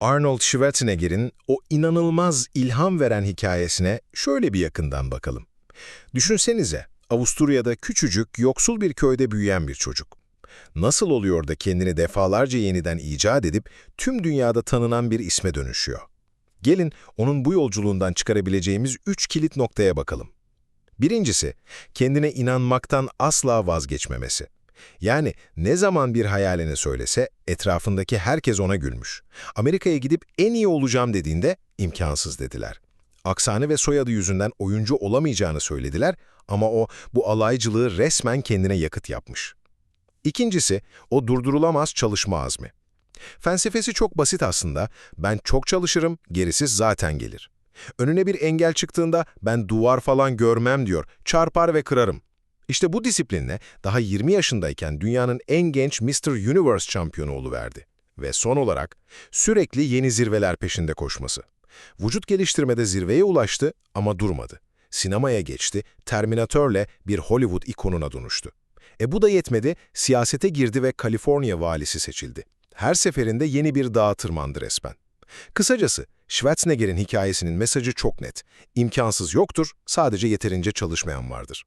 Arnold Schwarzenegger'in o inanılmaz ilham veren hikayesine şöyle bir yakından bakalım. Düşünsenize, Avusturya'da küçücük, yoksul bir köyde büyüyen bir çocuk. Nasıl oluyor da kendini defalarca yeniden icat edip tüm dünyada tanınan bir isme dönüşüyor? Gelin onun bu yolculuğundan çıkarabileceğimiz üç kilit noktaya bakalım. Birincisi, kendine inanmaktan asla vazgeçmemesi. Yani ne zaman bir hayalini söylese etrafındaki herkes ona gülmüş. Amerika'ya gidip en iyi olacağım dediğinde imkansız dediler. Aksanı ve soyadı yüzünden oyuncu olamayacağını söylediler ama o bu alaycılığı resmen kendine yakıt yapmış. İkincisi, o durdurulamaz çalışma azmi. Felsefesi çok basit aslında. Ben çok çalışırım, gerisi zaten gelir. Önüne bir engel çıktığında ben duvar falan görmem diyor, çarpar ve kırarım. İşte bu disiplinle daha 20 yaşındayken dünyanın en genç Mr. Universe şampiyonu oluverdi. Ve son olarak sürekli yeni zirveler peşinde koşması. Vücut geliştirmede zirveye ulaştı ama durmadı. Sinemaya geçti, Terminatör'le bir Hollywood ikonuna dönüştü. E bu da yetmedi, siyasete girdi ve Kaliforniya valisi seçildi. Her seferinde yeni bir dağa tırmandı resmen. Kısacası, Schwarzenegger'in hikayesinin mesajı çok net. İmkansız yoktur, sadece yeterince çalışmayan vardır.